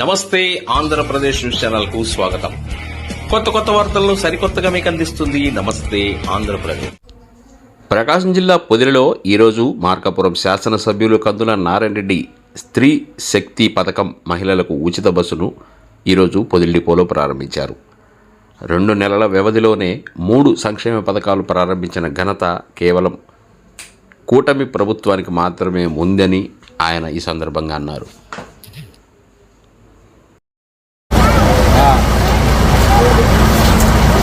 నమస్తే ఆంధ్రప్రదేశ్ న్యూస్ ఛానల్కు స్వాగతం. కొత్త కొత్త వార్తలను సరికొత్తగా మీకు అందిస్తుంది నమస్తే ఆంధ్రప్రదేశ్. ప్రకాశం జిల్లా పొదిలిలో ఈరోజు మార్కాపురం శాసనసభ్యులు కందుల నారాయణ రెడ్డి స్త్రీ శక్తి పథకం మహిళలకు ఉచిత బస్సును ఈరోజు పొదిలి డిపోలో ప్రారంభించారు. రెండు నెలల వ్యవధిలోనే మూడు సంక్షేమ పథకాలు ప్రారంభించిన ఘనత కేవలం కూటమి ప్రభుత్వానికి మాత్రమే ఉందని ఆయన ఈ సందర్భంగా అన్నారు.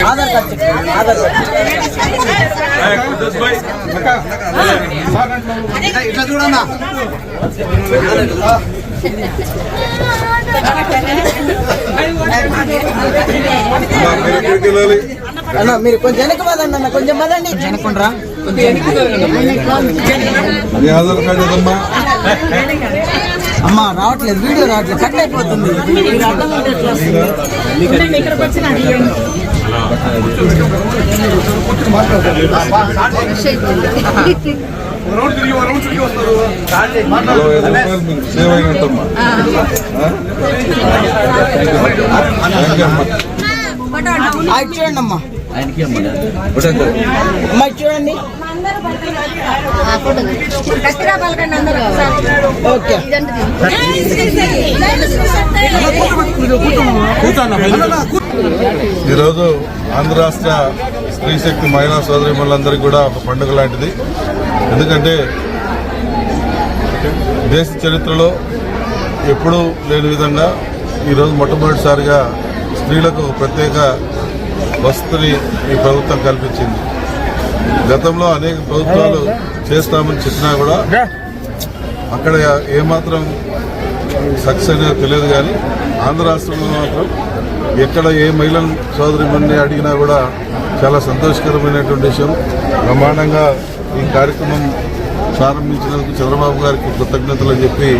చంద్రన్న ఇట్లా చూడన్నా అన్న మీరు కొంచెం వెనక పదండి అన్న కొంచెం పదండి. వెనకుండ్రా ఆధార్ కార్డు అమ్మా రావట్లేదు వీడియో రావట్లేదు కట్ అయిపోతుంది. అమ్మా చూడండి అమ్మా ఇటు చూడండి. ఈరోజు ఆంధ్ర రాష్ట్ర స్త్రీ శక్తి మహిళా సోదరిమణులందరికీ కూడా ఒక పండుగ లాంటిది. ఎందుకంటే దేశ చరిత్రలో ఎప్పుడూ లేని విధంగా ఈరోజు మొట్టమొదటిసారిగా స్త్రీలకు ప్రత్యేక వసతిని ఈ ప్రభుత్వం కల్పించింది. గతంలో అనేక ప్రభుత్వాలు చేస్తామని చెప్పినా కూడా అక్కడ ఏమాత్రం సక్సెస్ అనేది తెలియదు కానీ ఆంధ్ర రాష్ట్రంలో మాత్రం ఎక్కడ ఏ సోదరి మంది అడిగినా కూడా చాలా సంతోషకరమైనటువంటి విషయం. బ్రహ్మాండంగా ఈ కార్యక్రమం ప్రారంభించినందుకు చంద్రబాబు గారికి కృతజ్ఞతలు అని చెప్పి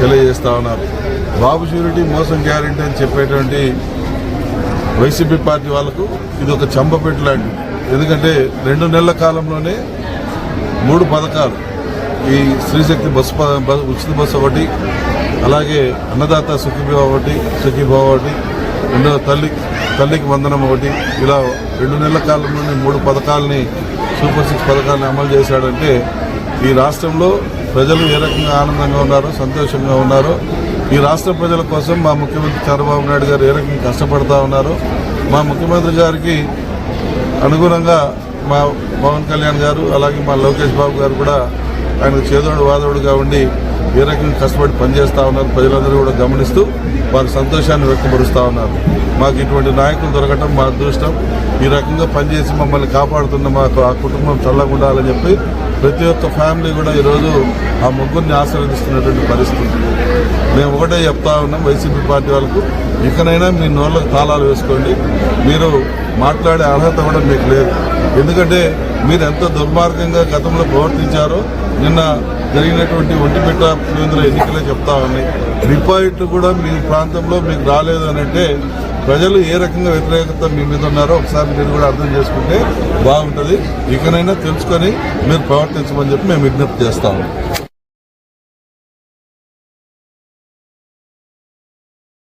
తెలియజేస్తా ఉన్నారు. బాబు షూరిటీ మోసం గ్యారెంటీ అని చెప్పేటువంటి వైసీపీ పార్టీ వాళ్ళకు ఇది ఒక చంపపెట్టు లాంటిది. ఎందుకంటే రెండు నెలల కాలంలోనే మూడు పథకాలు. ఈ స్త్రీశక్తి బస్సు ఉచిత బస్సు ఒకటి అలాగే అన్నదాత సుఖీభావ ఒకటి సుఖీభావ ఒకటి రెండో తల్లి తల్లికి వందనం ఒకటి. ఇలా రెండు నెలల కాలంలోనే మూడు పథకాలని సూపర్ సిక్స్ పథకాలను అమలు చేశాడంటే ఈ రాష్ట్రంలో ప్రజలు ఏ రకంగా ఆనందంగా ఉన్నారో సంతోషంగా ఉన్నారో ఈ రాష్ట్ర ప్రజల కోసం మా ముఖ్యమంత్రి చంద్రబాబు నాయుడు గారు ఏ రకంగా కష్టపడతా ఉన్నారో మా ముఖ్యమంత్రి గారికి అనుగుణంగా మా పవన్ కళ్యాణ్ గారు అలాగే మా లోకేష్ బాబు గారు కూడా ఆయన చేదోడు వాదోడుగా ఉండి ఏ రకంగా కష్టపడి పనిచేస్తూ ఉన్నారు. ప్రజలందరూ కూడా గమనిస్తూ వారి సంతోషాన్ని వ్యక్తపరుస్తూ ఉన్నారు. మాకు ఇటువంటి నాయకులు దొరకటం మా అదృష్టం. ఈ రకంగా పనిచేసి మమ్మల్ని కాపాడుతున్న మాకు ఆ కుటుంబం చల్లగా చెప్పి ప్రతి ఒక్క ఫ్యామిలీ కూడా ఈరోజు ఆ ముగ్గురిని ఆశీర్వదిస్తున్నటువంటి పరిస్థితి. మేము ఒకటే చెప్తా ఉన్నాం వైసీపీ పార్టీ వాళ్ళకు ఇకనైనా మీ నోళ్ళకు తాళాలు వేసుకోండి. మీరు మాట్లాడే అర్హత కూడా మీకు లేదు. ఎందుకంటే మీరు ఎంత దుర్మార్గంగా గతంలో ప్రవర్తించారో నిన్న జరిగినటువంటి ఒంటిపెట్ట కేంద్ర ఎన్నికలే చెప్తా ఉన్నాయి. డిపాజిట్లు కూడా మీ ప్రాంతంలో మీకు రాలేదు అంటే ప్రజలు ఏ రకంగా వ్యతిరేకత మీ మీద ఉన్నారో ఒకసారి మీరు కూడా అర్థం చేసుకుంటే బాగుంటుంది. ఇకనైనా తెలుసుకొని మీరు ప్రవర్తించమని చెప్పి మేము విజ్ఞప్తి చేస్తాము.